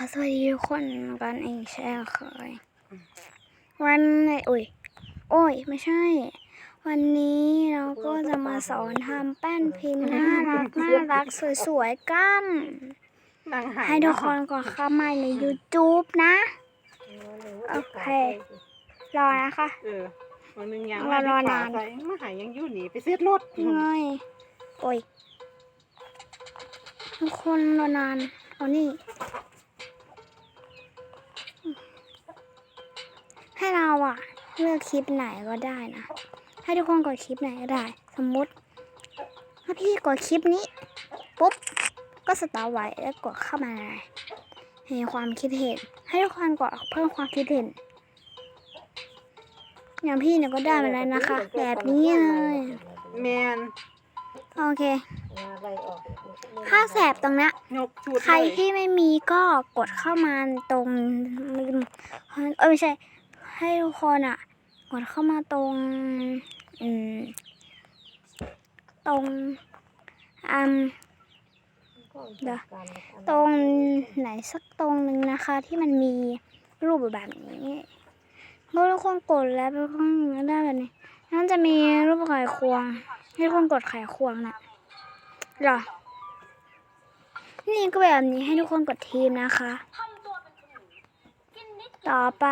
ขอสวัสดีทุกคนกันอีกเช่นเคยวันอุ้ยโอ้ย ไม่ใช่ วันนี้เราก็จะมาสอนทำแป้นพิมพ์น่ารักน่ารักสวยๆกันนั่งหายให้ทุกคนกดเข้ามาใน YouTube นะ โอเค รอนะคะเออวันหนึงยังเรารอนานไปมาหายยังอยู่หนีไปเสียดรถง่อยโอ้ยทุกคนรอนานเอานี่ เราอะเลือกคลิปไหนก็ได้นะ ให้ทุกคนกดคลิปไหนก็ได้ สมมุติถ้าพี่กดคลิปนี้ปุ๊บก็สตาร์ทไว้แล้วกดเข้ามาเลยให้ความคิดเห็น ให้ทุกคนกดเพิ่มความคิดเห็นอย่างพี่เนี่ยก็ได้มาแล้วนะคะ แบบนี้เลยแมนโอเคค่าแสบตรงเนี้ยยกชุดใครเลยที่ไม่มีก็กดเข้ามาตรงเออไม่ใช่ ให้ทุกคนอะ กดเข้ามาตรง อืม ตรงอืมเดี๋ยวตรงไหนสักตรงหนึ่งนะคะ ที่มันมีรูปแบบนี้เมื่อทุกคนกดแล้วทุกคนได้แบบนี้นั่นจะมีรูปไข่ควง ให้ทุกคนกดไข่ควงน่ะเหรอนี่ก็แบบนี้ให้ทุกคนกดทีมนะคะ ต่อไป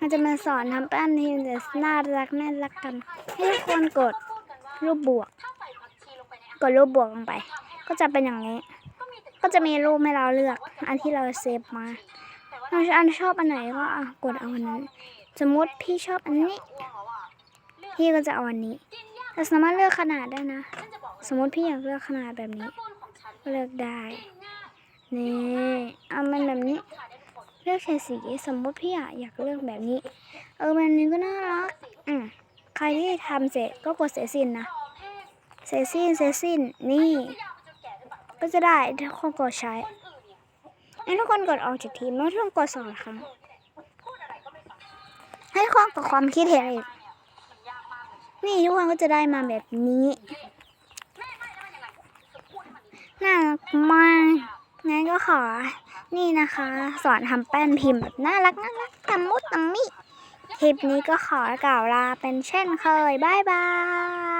เราจะมาสอนทำแป้นทีมแต่น่ารักน่ารักกัน ให้ทุกคนกดรูปบวก กดรูปบวกลงไป ก็จะเป็นอย่างนี้ ก็จะมีรูปให้เราเลือก อันที่เราเซฟมาเราอันชอบอันไหนก็กดเอาอันนั้น สมมติพี่ชอบอันนี้ พี่ก็จะเอาอันนี้เราสามารถเลือกขนาดได้นะ สมมติพี่อยากเลือกขนาดแบบนี้ ก็เลือกได้ นี่เอามันแบบนี้ เลือกใช้สีสมมติพี่อะอยากเลือกแบบนี้ เออแบบนี้ก็น่ารักอืมใครที่ทำเสร็จก็กดเสร็จสิ้นนะเสร็จสิ้นเสร็จสิ้นนี่ ก็จะได้ทุกคนกดใช้ให้ทุกคนกดออกจากทีมแล้วทุกคนกดสองครั้ง ให้ทุกคนกดความคิดเห็นอีกนี่ทุกคนก็จะได้มาแบบนี้น่ารักมาก งั้นก็ขอ นี่นะคะ สอนทำแป้นพิมพ์แบบน่ารักน่ารักตำมุดตำมิ คลิปนี้ก็ขอกล่าวลาเป็นเช่นเคย บ๊ายบาย